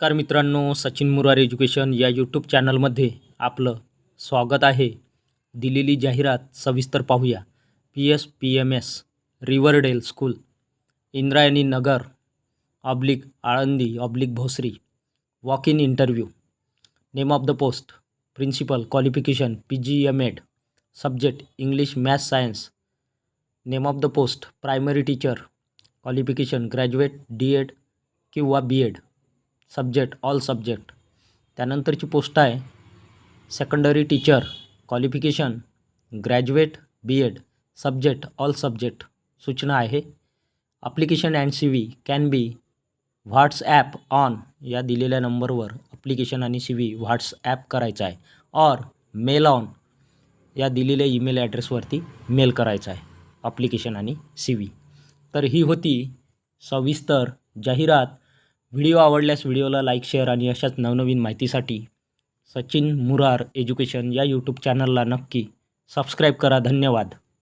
नमस्कार मित्रांनो सचिन मुरार एज्युकेशन या यूट्यूब चॅनलमध्ये आपलं स्वागत आहे. दिलेली जाहिरात सविस्तर पाहूया. P S P M S Riverdale school Indrayani Nagar oblique Alandi oblique Bhosari walk in interview name of the post principal qualification P G M Ed subject English maths science name of the post primary teacher qualification graduate D Ed किंवा B Ed subject all subject त्यानंतरची post आहे secondary teacher qualification graduate B Ed subject all subject सूचना आहे application and C V can be WhatsApp on या दिलेल्या नंबरवर application आणि C V WhatsApp करायचा आहे. ऑर मेल ऑन या दिलेल्या ईमेल ॲड्रेसवरती मेल करायचा आहे अप्लिकेशन आणि सी व्ही तर ही होती सविस्तर जाहिरात व्हिडिओ आवडल्यास व्हिडिओला लाईक शेअर आणि अशाच नवनवीन माहितीसाठी सचिन मुरार एज्युकेशन या यूट्यूब चॅनलला नक्की सबस्क्राईब करा. धन्यवाद.